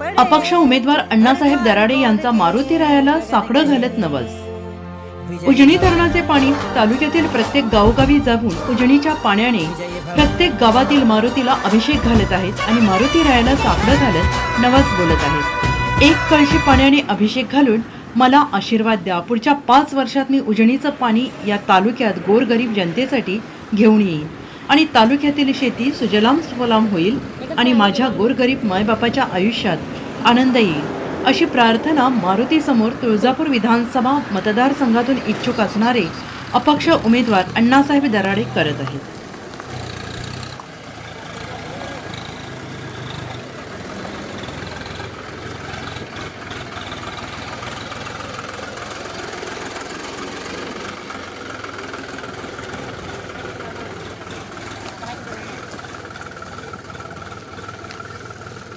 अपक्ष उमेदवार अण्णासाहेब दराडे यांचा मारुती रायाला साकडं घालत नवस. उजनी धरणाचे पाणी तालुक्यातील प्रत्येक गावोगावी जाऊन उजनीच्या पाण्याने प्रत्येक गावातील मारुतीला अभिषेक घालत आहेत आणि मारुती रायाला साकडं घालत नवस बोलत आहेत. एक कळशी पाण्याने अभिषेक घालून मला आशीर्वाद द्या. पुढच्या पाच वर्षात मी उजनीचं पाणी या तालुक्यात गोरगरीब जनतेसाठी घेऊन येईन. आणि तालुक्यातील शेती सुजलाम सुफलाम होईल आणि माझ्या गोरगरीब मायबापाच्या आयुष्यात आनंद येईल. अशी प्रार्थना मारुतीसमोर तुळजापूर विधानसभा मतदारसंघातून इच्छुक असणारे अपक्ष उमेदवार अण्णासाहेब दराडे करत आहेत.